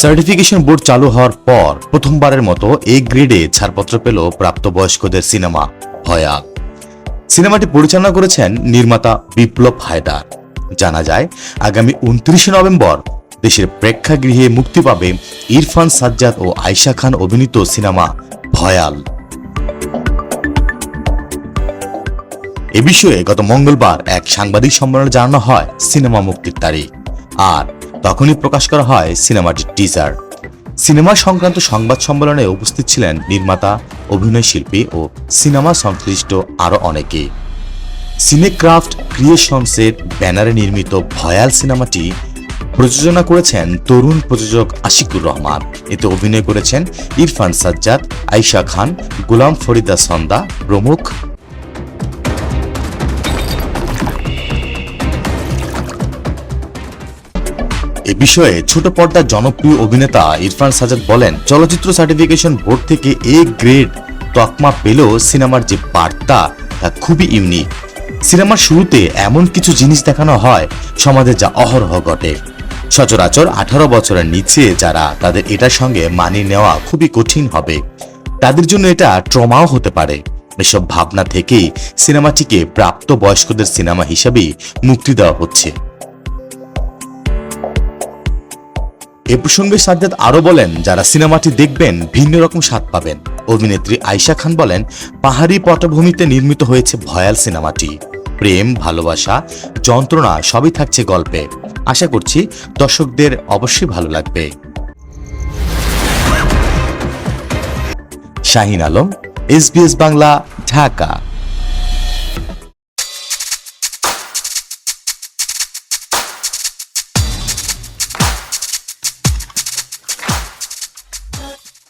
Certification board চালু হওয়ার পর প্রথমবারের মতো এ গ্রেডে ছাড়পত্র পেল প্রাপ্তবয়স্কদের সিনেমা ভয়াল সিনেমাটি পরিচালনা করেছেন নির্মাতা বিপ্লব হায়দার। জানা যায়, আগামী উনত্রিশে নভেম্বর দেশের প্রেক্ষাগৃহে মুক্তি পাবে ইরফান সাজ্জাদ ও আয়শা খান অভিনীত সিনেমা ভয়াল এ বিষয়ে গত মঙ্গলবার এক সাংবাদিক সম্মেলনে জানানো হয়, সিনেমা মুক্তির তারিখ। আর তখনই প্রকাশ করা হয় সিনেমাটির টিজার সিনেমা সংক্রান্ত সংবাদ সম্মেলনে উপস্থিত ছিলেন নির্মাতা, অভিনয় শিল্পী ও সিনেমা সংশ্লিষ্ট আরও অনেকে সিনেক্রাফট ক্রিয়েশনসের ব্যানারে নির্মিত ভয়াল সিনেমাটি প্রযোজনা করেছেন তরুণ প্রযোজক আশিকুর রহমান। এতে অভিনয় করেছেন ইরফান সাজ্জাদ আইশা খান, গোলাম ফরিদা সন্দা প্রমুখ এ বিষয়ে ছোট পর্দার জনপ্রিয় অভিনেতা ইরফান সাজাদ বলেন, চলচ্চিত্র সার্টিফিকেশন বোর্ড থেকে এ গ্রেড তকমা পেলেও সিনেমার যে বার্তা, তা খুবই ইউনিক। সিনেমার শুরুতে এমন কিছু জিনিস দেখানো হয়, সমাজে যা অহরহ ঘটে। সচরাচর আঠারো বছরের নিচে যারা তাদের এটার সঙ্গে মানিয়ে নেওয়া খুবই কঠিন হবে। তাদের জন্য এটা ট্রমাও হতে পারে। এসব ভাবনা থেকেই সিনেমাটিকে প্রাপ্ত বয়স্কদের সিনেমা হিসাবেই মুক্তি দেওয়া হচ্ছে। এ প্রসঙ্গে সাজ্জাদ আরও বলেন, যারা সিনেমাটি দেখবেন, ভিন্ন রকম স্বাদ পাবেন। অভিনেত্রী আয়শা খান বলেন, পাহাড়ি পটভূমিতে নির্মিত হয়েছে ভয়াল সিনেমাটি। প্রেম, ভালোবাসা, যন্ত্রণা, সবই থাকছে গল্পে। আশা করছি দর্শকদের অবশ্যই ভালো লাগবে। শাহিন আলম এসবিএস বাংলা, ঢাকা।